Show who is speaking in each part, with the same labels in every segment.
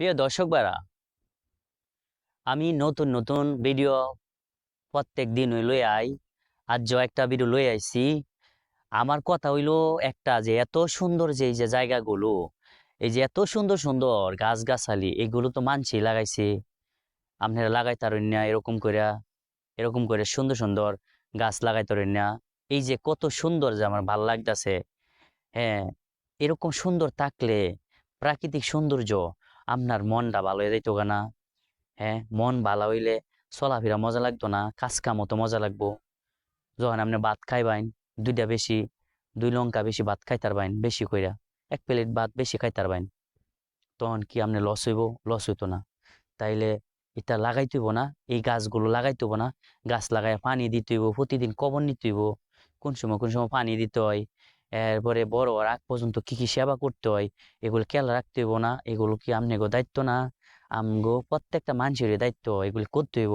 Speaker 1: প্রিয় দর্শক বারা আমি নতুন নতুন ভিডিও প্রত্যেক দিন লই আই আজ একটা ভিডিও লই আইছি। আমার কথা হইল একটা যে এত সুন্দর যে যে জায়গাগুলো, এই যে এত সুন্দর সুন্দর গাছগাছালি, এগুলো তো মানছি লাগাইছে। আপনারা লাগাইতারেন না, এরকম করে এরকম করে সুন্দর সুন্দর গাছ লাগাইতারেন না। এই যে কত সুন্দর যে আমার ভালো লাগতেছে। হ্যাঁ এরকম সুন্দর থাকলে প্রাকৃতিক সৌন্দর্য আপনার মনটা ভালো হয়ে যাইতো না। হ্যাঁ মন ভালো হইলে চলাফেরা মজা লাগতো না কাজ কামও তো মজা লাগবো। যখন আপনি ভাত খাইবাইন দুইটা বেশি, দুই লঙ্কা বেশি ভাত খাইতার বাইন বেশি কইরা, এক প্লেট ভাত বেশি খাইতার বাইন তখন কি আপনি লস হইব? লস হইতো না। তাইলে এটা লাগাইতে হইব না, এই গাছগুলো লাগাইতে হইব না। গাছ লাগাই পানি দিতে হইব, প্রতিদিন কবর নিতে হইব। কোন সময় কোন সময় পানি দিতে হয় এরপরে বড় হওয়ার আগ পর্যন্ত কি কি সেবা করতে হয় এগুলো খেয়াল রাখতে হইব না এগুলো কি আমনেগো দায়িত্ব না? আমগো প্রত্যেকটা মানুষের দায়িত্ব এগুলি করতে হইব।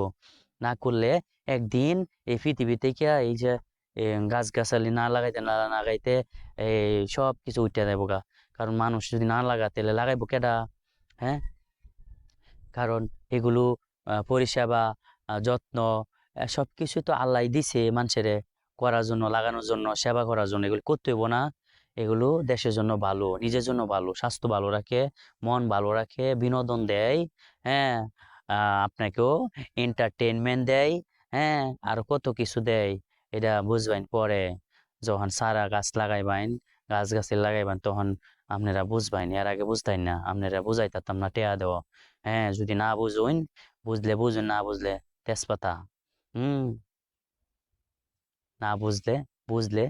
Speaker 1: না করলে একদিন এই পৃথিবী থেকে এই যে এ, গাছগাছালি না লাগাইতে না লাগাইতে এই সব কিছু উঠে যাব গা। কারণ মানুষ যদি না লাগাতে তাহলে লাগাইবো কেডা? হ্যাঁ? কারণ এগুলো পরিষেবা যত্ন সব কিছু তো আল্লাহ দিছে মানুষের। করার জন্য, লাগানোর জন্য, সেবা করার জন্য এগুলো করতে হইব না। এগুলো দেশের জন্য ভালো, নিজের জন্য ভালো, স্বাস্থ্য ভালো রাখে, মন ভালো রাখে, বিনোদন দেয় হ্যাঁ আপনাকেও এন্টারটেনমেন্ট দেয় হ্যাঁ আর কত কিছু দেয়, এটা বুঝবেন পরে। যখন সারা গাছ লাগাইবেন গাছ গাছে লাগাইবেন, তখন আপনারা বুঝবেন, এর আগে বুঝতেন না, আপনারা বুঝাইতাম না, টেয়া দেওয়া। হ্যাঁ যদি না বুঝুন, বুঝলে বুঝুন, না বুঝলে তেজপাতা। হুম। না বুঝলে বুঝলে।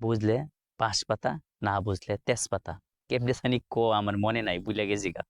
Speaker 1: বুঝলে পাঁচ পাতা, না বুঝলে তেজপাতা। কেমনে জানি ক, আমার মনে নাই বুলে গেছি গা।